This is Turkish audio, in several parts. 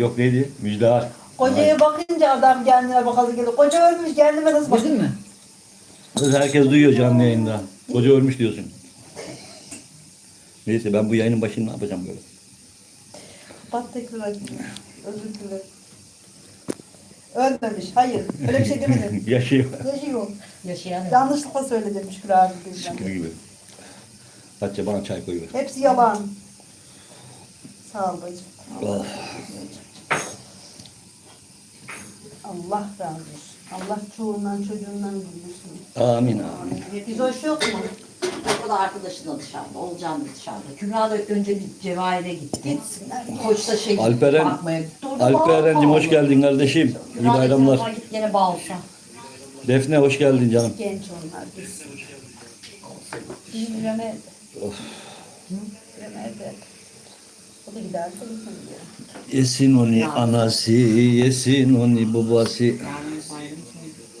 yok neydi? Müjdar. Kocaya bakınca adam kendine bakalı geliyor. Koca ölmüş kendime nasıl Gördün bakayım? mü? Kız herkes duyuyor canlı yayında. Koca ölmüş diyorsun. Neyse ben bu yayının başını ne yapacağım böyle? Kapat tekrar. Özür dilerim. Ölmemiş. Hayır. Öyle bir şey demedim. Yaşıyor. Yaşıyor. Yaşayan. Yanlışlıkla söyledim Şükrü abi. Şükür gibi. Hatice bana çay koyuver. Hepsi yalan. Sağ ol bacım. Oh. Allah razı olsun. Allah çoğundan çocuğundan gülürsün. Amin amin. Biz hoş yok mu? O da arkadaşı da dışarıda. Olcan da dışarıda. Kübra da önce bir cevahire gitti. Gitsinler. Koçta şey Alperen, bakmaya gitti. Orada hoş geldin kardeşim. İyi Kübra da bayramlar. sonra Git gene bağlasa. Defne hoş geldin canım. Genç onlar biz. Bizim. Of. Evde. O da gider diyor. Yesin onu anası, yesin onu babası.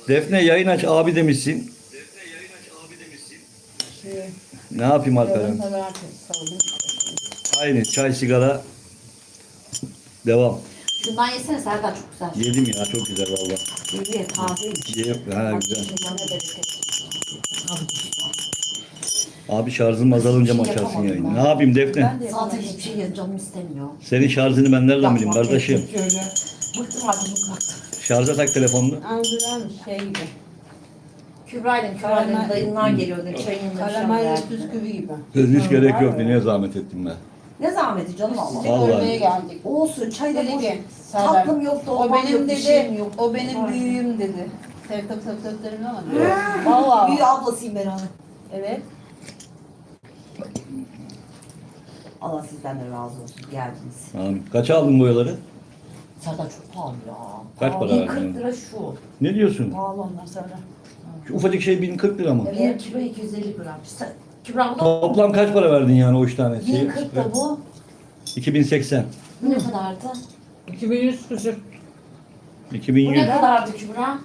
Defne yayın aç abi demişsin. Şey, Ne yapayım Alperen? Aynı çay sigara. Devam. Şundan yesene Serdar çok güzel. Yedim ya çok güzel valla. Yedi tazeymiş. Ye, ha güzel. bana bereket. Abi şarjım azalınca mı açarsın yayını? Ne yapayım Defne? Ben de Zaten yapamam. hiçbir şey yedim canım istemiyor. Senin şarjını ben nereden bileyim Yapma, kardeşim? Bıktım artık bıkmaktan. Şarja tak telefonunu. Andıran şey gibi. Kübra'yla Karamel- Kübra'yla dayımlar geliyordu. Çayın yanında bir şey Karamel bisküvi gibi. Kız hiç gerek yok. Niye zahmet ettim ben? Ne zahmeti canım Allah. Sizi Vallahi. görmeye geldik. Olsun çay da Dedi boş. ki, Serdar, Tatlım yoktu, o benim yok, bir dedi, şeyim yok. o benim Aynen. büyüğüm dedi. Tabii tabii tabii derim ama. Büyü Valla. ablasıyım ben onun. Evet. Allah sizden de razı olsun geldiniz. Amin. Kaça aldın boyaları? Serdar çok pahalı ya. Kaç para Bir verdin? 40 lira şu. Ne diyorsun? Pahalı ondan sonra. Şu ufacık şey 1040 lira mı? Bir kilo 250 gram. Sen, Kübra bu da Toplam kaç para verdin yani o üç tanesi? 1040 da bu. 2080. Bu ne kadardı? 2100 küsür. Bu 2100. ne kadardı Kübra?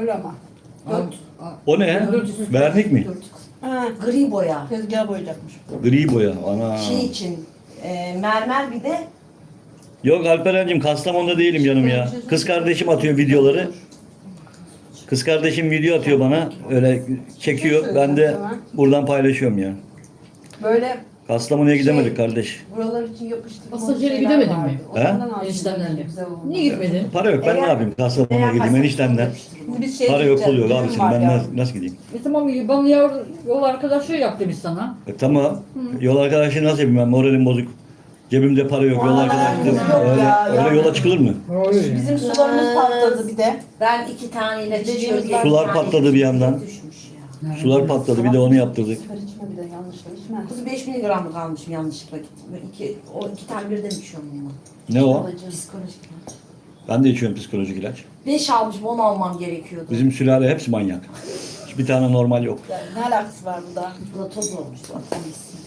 Öyle ama. Dört. O ne? Vernik mi? Dört. Ha, Gri boya. tezgah boyayacakmış. Gri boya. Ana. Şey için e, mermer bir de Yok Alperen'cim Kastamonu'da değilim canım ya. Kız kardeşim atıyor videoları. Kız kardeşim video atıyor bana. Öyle çekiyor. Ben de buradan paylaşıyorum ya. Böyle Kastamonu'ya gidemedik kardeş. buralar için yapıştırma Masajere şeyler gidemedin vardı. mi? Ondan He? aldım. Eniştemden de. Güzel oldu. Niye gitmedin? Para yok. Ben ne yapayım Kastamonu'ya gideyim eniştemden. Şimdi biz şey Para yok gideceğiz, oluyor düğün abicim. var Ben ya. nasıl, nasıl gideyim? E tamam bana yol, yol arkadaşlığı yap demiş sana. E, tamam. Yol arkadaşı nasıl yapayım ben? Moralim bozuk. Cebimde para yok. Yol arkadaşı. yok Öyle, ya, öyle yola çıkılır mı? Bizim sularımız patladı bir de. ben iki taneyle. Sular patladı bir yandan. Düşmüş. Sular patladı. Bir de onu yaptırdık. Sigara içme bir de yanlışla içme. Kız 5 miligram mı kalmışım yanlışlıkla gittim. İki, o iki tane birden içiyorum bunu. Ne o? Psikolojik. Ben de içiyorum psikolojik ilaç. 5 almışım onu almam gerekiyordu. Bizim sülale hepsi manyak. Hiçbir tane normal yok. Yani ne alakası var burada? Bu da toz olmuş bu atamızsın.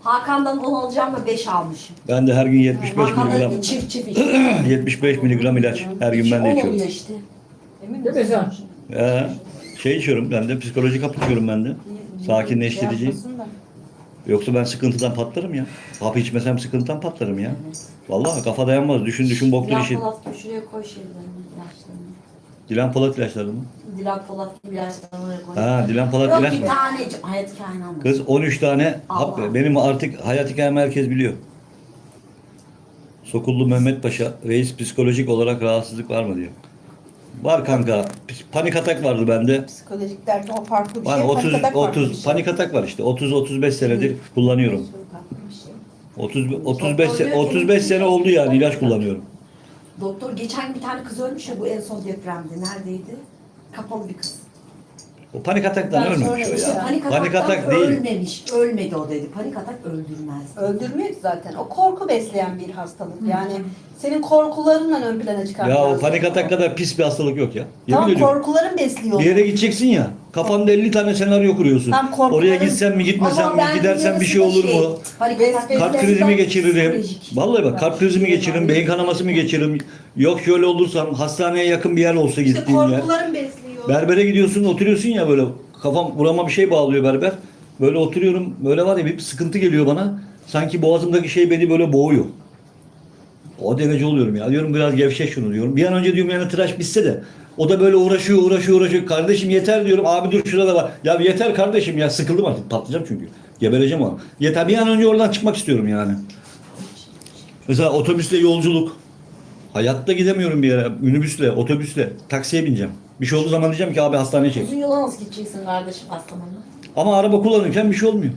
Hakan'dan 10 alacağım da 5 almışım. Ben de her gün 75 miligram Hakan'dan çift çift içiyorum. 75 miligram ilaç her gün ben de 10 içiyorum. oluyor işte. Emin Değil mi misin? sen? Ee, şey içiyorum ben de psikolojik hap içiyorum ben de. Sakinleştirici. Yoksa ben sıkıntıdan patlarım ya. Hap içmesem sıkıntıdan patlarım ya. Vallahi kafa dayanmaz. Düşün düşün boktur Dilan işin. Polat şuraya koy şeylerini, ilaçlarını. Dilan Polat ilaçları mı? Dilan Polat gibi ilaçlarını oraya koy. Ha Dilan Polat Yok ilaç bir mı? tane hayat hikayeni anlat. Kız 13 tane hap Allah. benim artık hayat hikayemi herkes biliyor. Sokullu Mehmet Paşa reis psikolojik olarak rahatsızlık var mı diyor. Var kanka. Panik atak vardı bende. Psikolojik derken o farklı bir Var şey. 30 panik atak farklı bir 30 şey. panik atak var işte. 30 35 senedir kullanıyorum. Bir şey. 30 35 se- 35 sene oldu yani ilaç kullanıyorum. Doktor geçen bir tane kız ölmüş ya bu en son depremde. Neredeydi? Kapalı bir kız. O panik ataktan Ben ölmemiş o ya. Panik, Panik ataktan atak değil. ölmemiş. Ölmedi o dedi. Panik atak öldürmez. Öldürmüyor ki zaten. O korku besleyen bir hastalık. Yani senin korkularınla ön plana çıkar. Ya o panik atak kadar pis bir hastalık yok ya. Yemin Tamam ediyorum. korkuların besliyor. Bir yere gideceksin ya. Kafanda 50 tane senaryo kuruyorsun. Tam korkuların- Oraya gitsem mi gitmesem Ama mi ben gidersem bir şey olur mu? Panik atak Kalp biraz krizimi daha geçiririm. psikolojik. Vallahi bak kalp krizimi geçiririm, beyin kanaması mı geçiririm? Yok şöyle olursam hastaneye yakın bir yer olsa İşte gittiğim yer. korkuların besliyor. Berbere gidiyorsun oturuyorsun ya böyle kafam burama bir şey bağlıyor berber. Böyle oturuyorum böyle var ya bir sıkıntı geliyor bana. Sanki boğazımdaki şey beni böyle boğuyor. O derece oluyorum ya. Diyorum biraz gevşek şunu diyorum. Bir an önce diyorum yani tıraş bitse de. O da böyle uğraşıyor, uğraşıyor, uğraşıyor. Kardeşim yeter diyorum. Abi dur şurada var. Ya yeter kardeşim ya. Sıkıldım artık. Patlayacağım çünkü. Gebereceğim o. Yeter. Bir an önce oradan çıkmak istiyorum yani. Mesela otobüsle yolculuk. Hayatta gidemiyorum bir yere. Minibüsle, otobüsle, taksiye bineceğim. Bir şey olduğu zaman diyeceğim ki abi hastaneye çek. Uzun yola nasıl gideceksin kardeşim Kastamonu'na? Ama araba kullanırken bir şey olmuyor.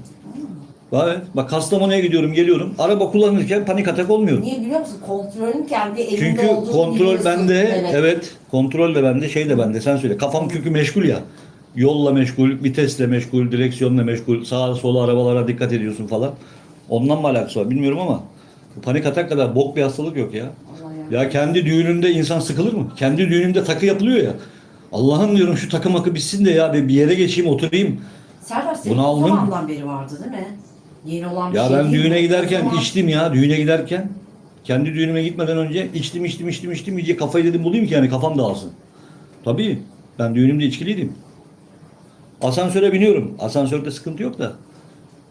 Evet. Bak Kastamonu'ya gidiyorum, geliyorum. Araba kullanırken panik atak olmuyorum. Niye biliyor musun? Kontrolün kendi elinde Çünkü olduğunu kontrol biliyorsun. bende, evet. kontrol de bende, şey de bende. Sen söyle. Kafam çünkü meşgul ya. Yolla meşgul, vitesle meşgul, direksiyonla meşgul, sağa sola arabalara dikkat ediyorsun falan. Ondan mı alakası var bilmiyorum ama panik atak kadar bok bir hastalık yok ya. Ya. Kendi düğününde insan sıkılır mı? Kendi düğünümde takı yapılıyor ya. Allah'ım diyorum şu takı makı bitsin de ya bir bir yere geçeyim oturayım. Serdar senin Bunu bu aldım. zamandan beri vardı değil mi? Yeni olan bir Ya şey ben değil düğüne mi? O giderken zaman- içtim ya. Düğüne giderken kendi düğünüme gitmeden önce içtim içtim içtim içtim iyice kafayı dedim bulayım ki yani kafam dağılsın. Tabii ben düğünümde içkiliydim. Asansöre biniyorum. Asansörde sıkıntı yok da.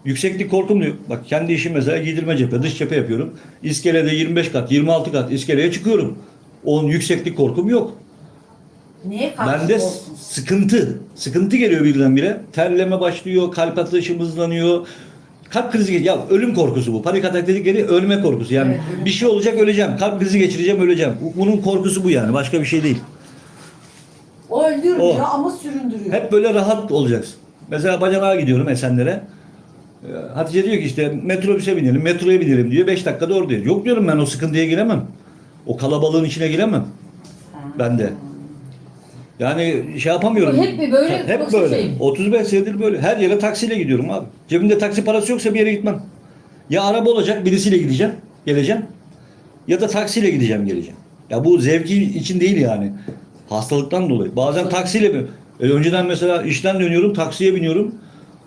Yükseklik korkum da yok. Bak kendi işim mesela giydirme cephe, dış cephe yapıyorum. İskelede 25 kat, 26 kat iskeleye çıkıyorum. Onun yükseklik korkum yok. Neye karşı Bende olsun? sıkıntı. Sıkıntı geliyor birdenbire. Terleme başlıyor, kalp atışım hızlanıyor. Kalp krizi geliyor. Ya ölüm korkusu bu. Panik atak dedikleri ölme korkusu. Yani Evet, bir şey olacak öleceğim. Kalp krizi geçireceğim öleceğim. Bu- Bunun korkusu bu yani. Başka bir şey değil. O öldürmüyor O. ama süründürüyor. Hep böyle rahat olacaksın. Mesela bacanağa gidiyorum Esenler'e. Ee, Hatice diyor ki işte metrobüse binelim, metroya binelim diyor. 5 dakikada oradayız. Yok diyorum ben o sıkıntıya giremem. O kalabalığın içine giremem. Ha. Ben de. Yani şey yapamıyorum. Bu hep mi böyle, Hep yoksa böyle. şey mi? 35 senedir böyle. Her yere taksiyle gidiyorum abi. Cebimde taksi parası yoksa bir yere gitmem. Ya araba olacak birisiyle gideceğim, geleceğim. Ya da taksiyle gideceğim, geleceğim. Ya bu zevki için değil yani. Hastalıktan dolayı. Bazen taksiyle mi? E, önceden mesela işten dönüyorum, taksiye biniyorum.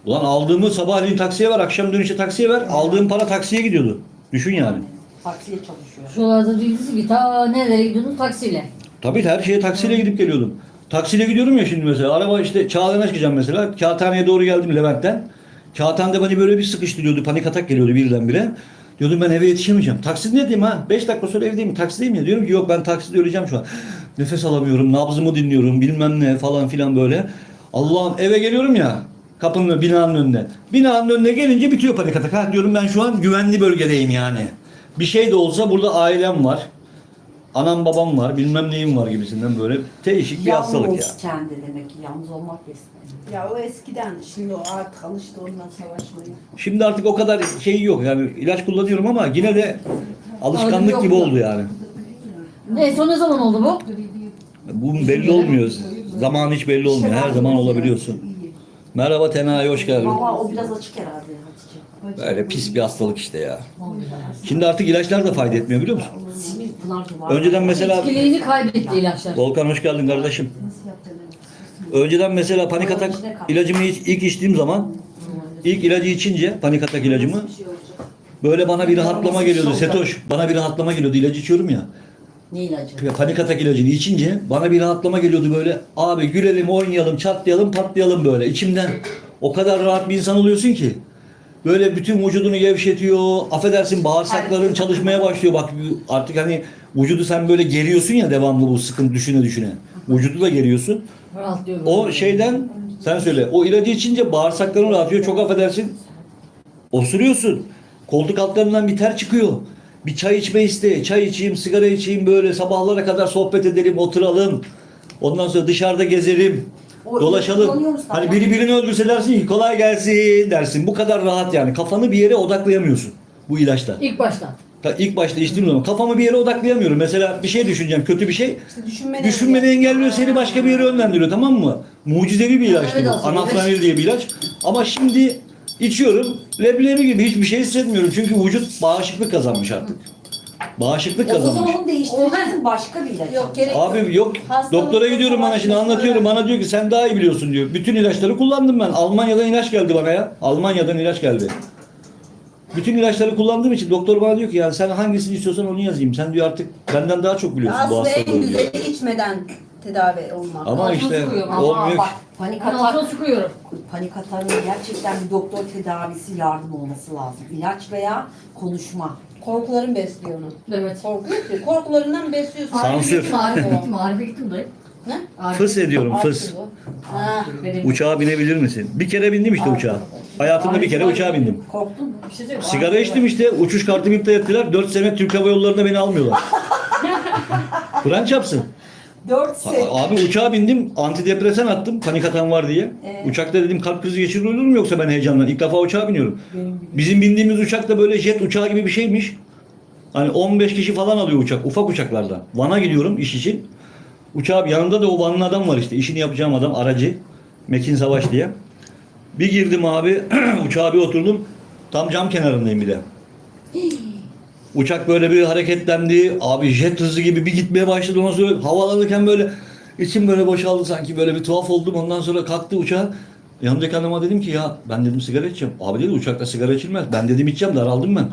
Ulan aldığımı sabahleyin taksiye ver, akşam dönüşte taksiye ver. Aldığım para taksiye gidiyordu. Düşün yani. Taksiye çalışıyor. Şuralarda değilsin ki ta nereye gidiyorsun taksiyle. Tabii her şeye taksiyle gidip geliyordum. Taksiyle gidiyorum ya şimdi mesela. Araba işte Çağlayan'a çıkacağım mesela. Kağıthane'ye doğru geldim Levent'ten. Kağıthane'de beni böyle bir sıkıştırıyordu. Panik atak geliyordu birdenbire. Diyordum ben eve yetişemeyeceğim. Taksi ne diyeyim ha? 5 dakika sonra evdeyim. Taksideyim ya. Diyorum ki yok ben takside öleceğim şu an. Nefes alamıyorum. Nabzımı dinliyorum. Bilmem ne falan filan böyle. Allah'ım eve geliyorum ya. Kapının binanın önüne. Binanın önüne gelince bitiyor panik atak. Ha diyorum ben şu an güvenli bölgedeyim yani. Bir şey de olsa burada ailem var. Anam babam var, bilmem neyim var gibisinden böyle değişik bir hastalık ya. Yalnız kendi demek ki. Yalnız olmak da istemiyor. Ya o eskiden şimdi o artık alıştı ondan savaşmaya. Şimdi artık o kadar şey yok yani ilaç kullanıyorum ama yine de alışkanlık Yok gibi oldu yani. Ne son ne zaman oldu bu? Bu belli olmuyor. Zaman hiç belli olmuyor. Her zaman olabiliyorsun. Merhaba Tenay hoş geldin. Valla o biraz açık herhalde Hatice. Böyle pis bir hastalık işte ya. Şimdi artık ilaçlar da fayda etmiyor biliyor musun? Pınar duvar. Önceden mesela Etkiliğini kaybetti ilaçlar. Volkan hoş geldin kardeşim. Önceden mesela panik atak ilacımı iç- ilk içtiğim zaman ilk ilacı içince panik atak ilacımı böyle bana bir rahatlama geliyordu. Setoş bana bir rahatlama geliyordu. İlacı içiyorum ya. Ne ilacı? Panik atak ilacını içince bana bir rahatlama geliyordu böyle. Abi gülelim, oynayalım, çatlayalım, patlayalım böyle. İçimden o kadar rahat bir insan oluyorsun ki. Böyle bütün vücudunu gevşetiyor. Affedersin bağırsakların çalışmaya başlıyor. Bak artık hani vücudu sen böyle geriyorsun ya devamlı bu sıkıntı düşüne düşüne. Vücudu da geriyorsun. O şeyden sen söyle. O ilacı içince bağırsakların rahatlıyor. Çok affedersin. Osuruyorsun. Koltuk altlarından bir ter çıkıyor. Bir çay içme isteği. Çay içeyim, sigara içeyim böyle sabahlara kadar sohbet edelim, oturalım. Ondan sonra dışarıda gezelim. O Dolaşalım. Hani biri birini öldürse dersin ki kolay gelsin dersin. Bu kadar rahat yani. Kafanı bir yere odaklayamıyorsun bu ilaçla. İlk başta. Ta- İlk başta içtiğim zaman kafamı bir yere odaklayamıyorum. Mesela bir şey düşüneceğim, kötü bir şey. İşte düşünmeni, Düşünmeni engelliyor, seni başka bir yere yönlendiriyor tamam mı? Mucizevi bir ilaçtı Evet, bu. Anafranil diye bir ilaç. Ama şimdi içiyorum, leblebi gibi hiçbir şey hissetmiyorum. Çünkü vücut bağışıklık kazanmış artık. Bağışıklık O zaman kazanmış. onu değiştireceksin başka bir ilaç. Yok gerek Abi yok, Hastalıkla doktora gidiyorum bana şimdi anlatıyorum. Bana diyor ki sen daha iyi biliyorsun diyor. Bütün ilaçları kullandım ben. Almanya'dan ilaç geldi bana ya. Almanya'dan ilaç geldi. Bütün ilaçları kullandığım için doktor bana diyor ki yani sen hangisini istiyorsan onu yazayım. Sen diyor artık benden daha çok biliyorsun bu Aslında en hastalığı diyor. güzeli içmeden tedavi olmak. Ama Altına işte sıkıyorum. Ama olmuyor. bak panik Ben altına atak, sıkıyorum. panik atağın gerçekten bir doktor tedavisi yardım olması lazım. İlaç veya konuşma. Korkuların besliyor onu. Evet. Korku yok ki. Korkularından besliyorsun. Sansür. Marife gittim, Marife gittim dayı. Ne? Fıs ediyorum fıs. Ha. Benim- Uçağa binebilir misin? Bir kere bindim işte uçağa. Hayatımda bir kere uçağa bindim. Korktun mu? Bir şey söyleyeyim mi? Sigara içtim işte. Uçuş kartımı iptal ettiler. 4 sene Türk Hava Yolları'nda beni almıyorlar. Kur'an çapsın. 4 A- sene. Abi uçağa bindim. Antidepresan attım. Panik atan var diye. Evet. Uçakta dedim kalp krizi geçirir olur mu yoksa ben heyecandan. İlk defa uçağa biniyorum. Bizim bindiğimiz uçak da böyle jet uçağı gibi bir şeymiş. Hani 15 kişi falan alıyor uçak. Ufak uçaklardan. Van'a gidiyorum iş için. Uçağa yanında da o Van'ın adam var işte. İşini yapacağım adam aracı. Mekin Savaş diye. Bir girdim abi. uçağa bir oturdum. Tam cam kenarındayım bir de. Uçak böyle bir hareketlendi. Abi jet hızı gibi bir gitmeye başladı. Ondan sonra havalanırken böyle içim böyle boşaldı sanki. Böyle bir tuhaf oldum. Ondan sonra kalktı uçağa. Yanımdaki adama dedim ki ya ben dedim sigara içeceğim. Abi dedi uçakta sigara içilmez. Ben dedim içeceğim daraldım ben.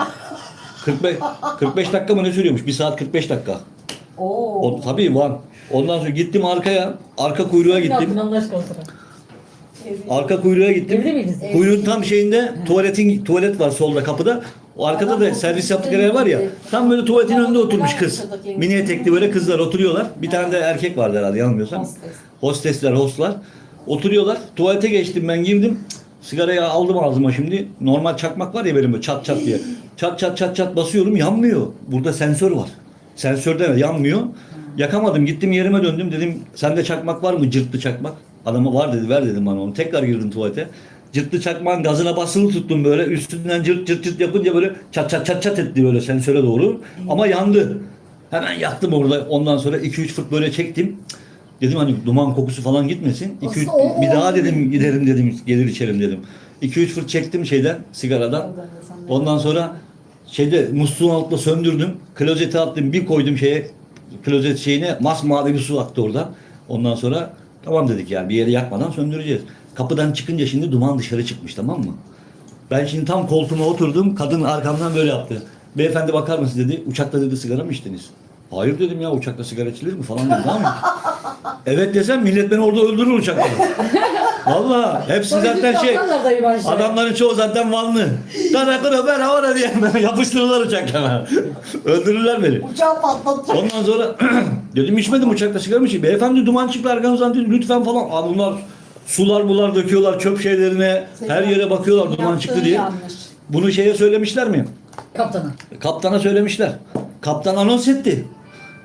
45, 45 dakika mı ne sürüyormuş? 1 saat 45 dakika. Oo. O, tabii Van. Ondan sonra gittim arkaya. Arka kuyruğa gittim. Allah aşkına? Arka kuyruğa gittim. Evli miydiniz? Kuyruğun tam şeyinde tuvaletin tuvalet var solda kapıda. O arkada da servis yaptıkları yer var ya. Tam böyle tuvaletin önünde oturmuş kız. Mini etekli böyle kızlar oturuyorlar. Bir tane de erkek vardı herhalde yanılmıyorsam. Hostes. Hostesler, hostlar. Oturuyorlar. Tuvalete geçtim ben girdim. Sigarayı aldım ağzıma şimdi. Normal çakmak var ya benim böyle çat çat diye. Çat çat çat çat basıyorum yanmıyor. Burada sensör var. Sensör deme yanmıyor. Yakamadım gittim yerime döndüm dedim sende çakmak var mı cırtlı çakmak? Adama var dedi ver dedim bana onu. Tekrar girdim tuvalete. Cırtlı çakmağın gazına basılı tuttum böyle üstünden cırt cırt cırt yapınca böyle çat çat çat çat etti böyle sensöre doğru. Ama yandı. Hemen yaktım orada. Ondan sonra 2-3 fırt böyle çektim. Dedim hani duman kokusu falan gitmesin. 2 Aslında o- bir daha dedim giderim dedim gelir içerim dedim. 2-3 fırt çektim şeyden sigaradan. Ondan sonra şeyde musluğun altında söndürdüm. Klozete attım bir koydum şeye klozet şeyine masmavi bir su aktı orada. Ondan sonra tamam dedik yani bir yere yakmadan söndüreceğiz. Kapıdan çıkınca şimdi duman dışarı çıkmış tamam mı? Ben şimdi tam koltuğuma oturdum. Kadın arkamdan böyle yaptı. Beyefendi bakar mısın dedi. Uçakta dedi sigara mı içtiniz? Hayır dedim ya uçakta sigara içilir mi falan dedi tamam mı? evet desem millet beni orada öldürür uçakta. Valla hepsi zaten şey. Adamların çoğu zaten Vanlı. Tarakını ben havara diye yapıştırırlar uçaklara. Öldürürler beni. Uçağı patlatacak. Ondan sonra dedim içmedim uçakta sigara mı içeyim? Beyefendi duman çıktı arkanızdan dedi lütfen falan. Abi bunlar sular bular döküyorlar çöp şeylerine. Her yere bakıyorlar duman çıktı diye. Yanlış. Bunu şeye söylemişler mi? Kaptana. Kaptana söylemişler. Kaptan anons etti.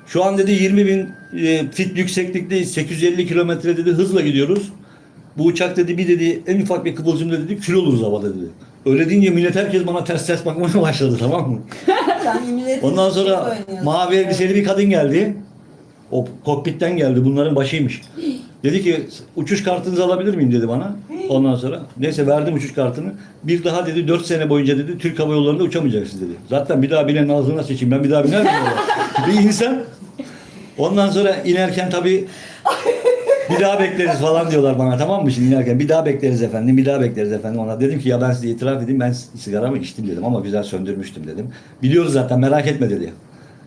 Şu an dedi 20 bin e, fit yükseklikteyiz. 850 kilometre dedi hızla gidiyoruz. Bu uçak dedi bir dedi en ufak bir kıvılcımda dedi kül oluruz havada dedi. Öyle deyince millet herkes bana ters ters bakmaya başladı tamam mı? Ondan sonra mavi elbiseli bir kadın geldi. O kokpitten geldi. Bunların başıymış. Dedi ki uçuş kartınızı alabilir miyim dedi bana. Ondan sonra neyse verdim uçuş kartını. Bir daha dedi 4 sene boyunca dedi Türk Hava Yolları'nda uçamayacaksınız dedi. Zaten bir daha binenin ağzına seçeyim. Ben bir daha biner miyim? bir insan. Ondan sonra inerken tabii bir daha bekleriz falan diyorlar bana tamam mı şimdi inerken bir daha bekleriz efendim bir daha bekleriz efendim ona dedim ki ya ben size itiraf edeyim ben sigaramı içtim dedim ama güzel söndürmüştüm dedim. Biliyoruz zaten merak etme dedi.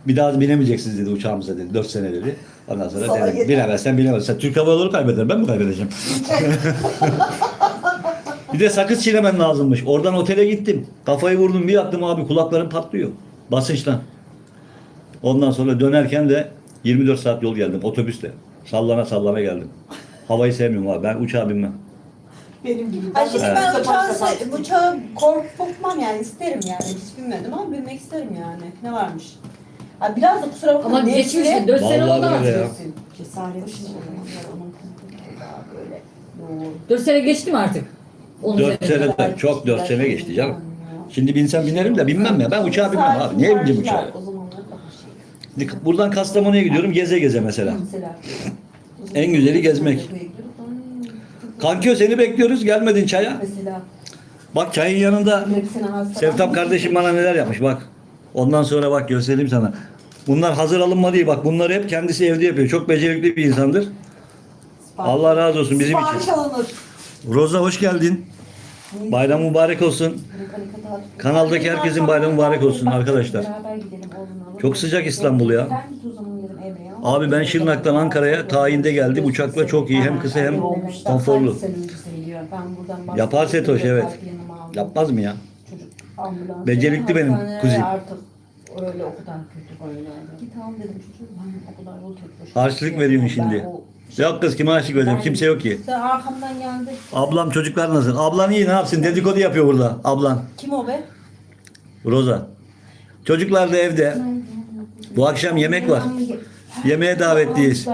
Bir daha binemeyeceksiniz dedi uçağımıza dedi 4 sene dedi. Ondan sonra Sana dedim bilemezsen bilemezsen Türk Hava Yolları kaybeder ben mi kaybedeceğim? bir de sakız çiğnemen lazımmış. Oradan otele gittim. Kafayı vurdum bir yattım abi kulaklarım patlıyor. Basınçtan. Ondan sonra dönerken de 24 saat yol geldim otobüste. Sallana sallana geldim. Havayı sevmiyorum abi. Ben uçağa binmem. Benim gibi. Ay şimdi Evet. ben uçağı, se- uçağı korkmam yani isterim yani hiç bilmedim ama bilmek isterim yani. Ne varmış? Ha, biraz da kusura bakma. Ama geçmişti. 4 sene Vallahi oldu böyle ya. artık. Cesaret işi onun daha böyle yoğun. 4 sene geçti mi artık? 10 4 sene de çok 4 sene geçti canım. Şimdi binsem binerim de binmem ya. Ben uçağa binmem abi. Niye bineceğim uçağa? O zamanlar kapışıyor. Buradan Kastamonu'ya gidiyorum geze geze mesela. Mesela. En güzeli gezmek. Kankiyo seni bekliyoruz. Gelmedin çaya. Mesela. Bak çayın yanında. Sevtap kardeşim bana neler yapmış bak. Ondan sonra bak göstereyim sana. Bunlar hazır alınma değil bak. Bunları hep kendisi evde yapıyor. Çok becerikli bir insandır. Allah razı olsun bizim Sipariş için. alınır. Roza hoş geldin. Bayram mübarek olsun. Kanaldaki herkesin bayramı mübarek olsun arkadaşlar. Çok sıcak İstanbul ya. Abi ben Şırnak'tan Ankara'ya tayinde geldim. Uçakla çok iyi. Hem kısa hem konforlu. Yapar Setoş, evet. Yapmaz mı ya? Ambulans. Becerikli benim Hastaneye kuzim. Artık öyle o kadar kötü. Öyle. Git al dedim çocuğum. Ben o kadar yol tek başıma. Harçlık veriyorsun şimdi. Yok kız kime aşık vereceğim? Kimse yok ki. Sen arkamdan geldi. Ablam çocuklar nasıl? Ablan iyi ne yapsın? Dedikodu yapıyor burada. Ablan. Kim o be? Roza. Çocuklar da evde. Bu akşam yemek var. Yemeğe davetliyiz.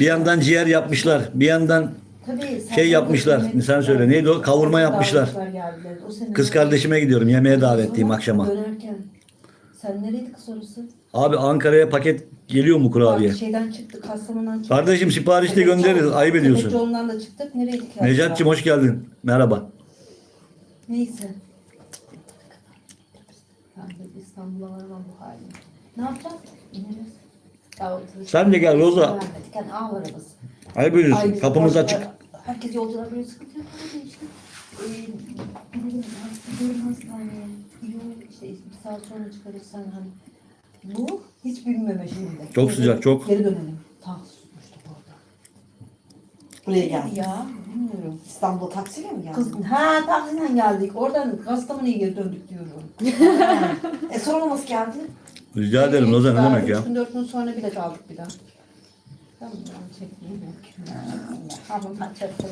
Bir yandan ciğer yapmışlar. Bir yandan Tabii, şey yapmışlar. Sen söyle neydi o? Kavurma yapmışlar. geldiler. O sene- Kız kardeşime gidiyorum. Yemeğe davetliyim akşama. Dönerken. Sen nereydi kız orası? Abi Ankara'ya paket geliyor mu kurabiye? Bak, Şeyden çıktık, Kastamonu'dan çıktık. Kardeşim sipariş de göndeririz. Ayıp ediyorsun. Tepecioğlu'ndan da çıktık. Nereydik? ya? Necat'cığım hoş geldin. Merhaba. Neyse. Ben İstanbul'a varmam bu halim. Ne yapacağız? İneriz. Sen de gel Roza. Yani ağ arabası. Ayıp ediyorsun. Kapımız açık. Herkes yolcular böyle sıkıntı yok. Hadi işte. Ee, gidelim, gidelim hastaneye. Yok işte bir saat sonra çıkarız sen hani. Bu hiç bilmeme şimdi. Çok sıcak, çok. Geri dönelim. Tam tutmuştuk orada. Buraya geldik. Ya bilmiyorum. İstanbul taksiyle mi geldin? Kız, ha taksiyle geldik. Oradan Kastamonu'ya geri döndük diyorum. e sorulması geldi. Rica ederim Roza ne demek ya? Üç gün dört gün sonra bile kaldık bir daha. Tamam. Hamından çektim.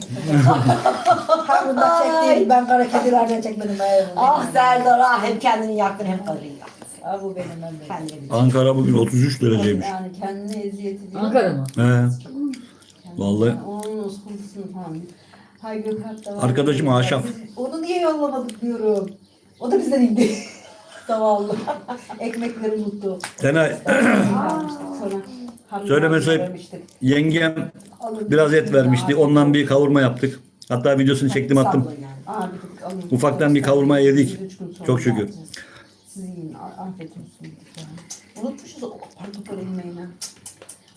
Bundan çektiğim ben kara kedilerden çekmedim. Ah Serdar ah hem kendini yaktın hem karıyı yaktın. Aa, bu benim ben benim. Kendini Ankara bugün 33 dereceymiş. Yani kendine eziyet ediyor. Ankara mı? He. Vallahi. Onun sıkıntısını falan. Hay Gökhan da var. Arkadaşım Aşaf. Onu niye yollamadık diyorum. O da bizden indi. Zavallı. Ekmekleri unuttu. Senay Sonra ayıp. vermiştik. yengem Alın. biraz et vermişti. Ondan bir kavurma yaptık. Hatta videosunu çektim attım. Ufaktan bir kavurma yedik. Çok şükür. Siz yiyin. Afiyet olsun. Unutmuşuz o kopar kopar ekmeğini.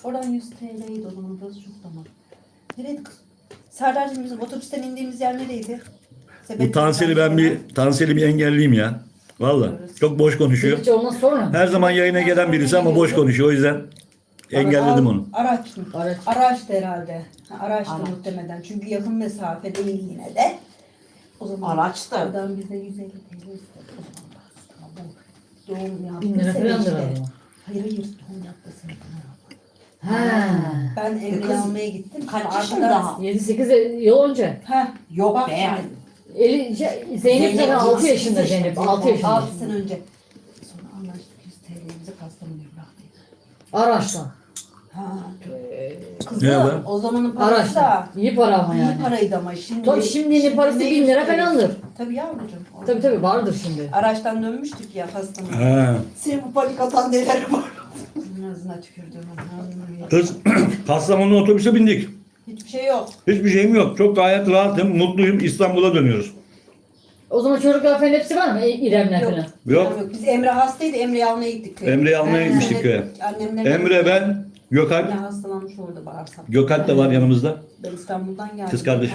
Oradan 100 TL'ydi o zaman. Burası çok tamam. Nereydi kız? Serdar'cığım bizim otobüsten indiğimiz yer nereydi? Bu Tansel'i ben bir Tansel'i bir engelleyeyim ya. Valla. Çok boş konuşuyor. Hiç ondan sonra? Her zaman yayına gelen birisi ama boş konuşuyor. O yüzden engelledim onu. Araç mı? Araç. Araçtı herhalde. Ha, Araçtı Araç. muhtemelen. Çünkü yakın mesafe değil yine de. O zaman Araçtı. Oradan bize 150 TL istedi. O zaman bastı. Ama bu Doğum yaptı. Bin lira falan. Hayır hayır doğum yaptı Ha. Ben Emre'yi kız almaya gittim. kaç Arkadan- yaşında? 7-8 yıl önce. Heh, Yok bak be. şimdi. Eli, şey, Zeynep zaten 6 yaşında Zeynep. 6 yaşında. 6 sene önce. Sonra anlaştık 100 TL'mizi Kastamonu'ya bıraktıydı. Araçta. Ha. Kızım o zamanın parası da İyi para ama iyi yani. paraydı ama şimdi. Tabii şimdinin parası ne 1000 lira TL? falandır. Tabii yavrucuğum. Tabii tabii vardır şimdi. Araçtan dönmüştük ya Kastamonu'ya. He. Senin bu panik atan neler var? Ağzına tükürdüm. ağzına Kız Kastamonu otobüse bindik. Hiçbir şey yok. Hiçbir şeyim yok. Çok gayet rahatım. Mutluyum. İstanbul'a dönüyoruz. O zaman çocuklar falan hepsi var mı? E, İremler Yok. falan. Yok. Biz Emre hastaydı. Emre'yi almaya gittik. köye. Emre'yi almaya gitmiştik köye. Annemler Emre ben, Gökalp. hastalanmış orada bağırsak. Gökalp de var yanımızda. Ben İstanbul'dan geldim. Kız kardeşim.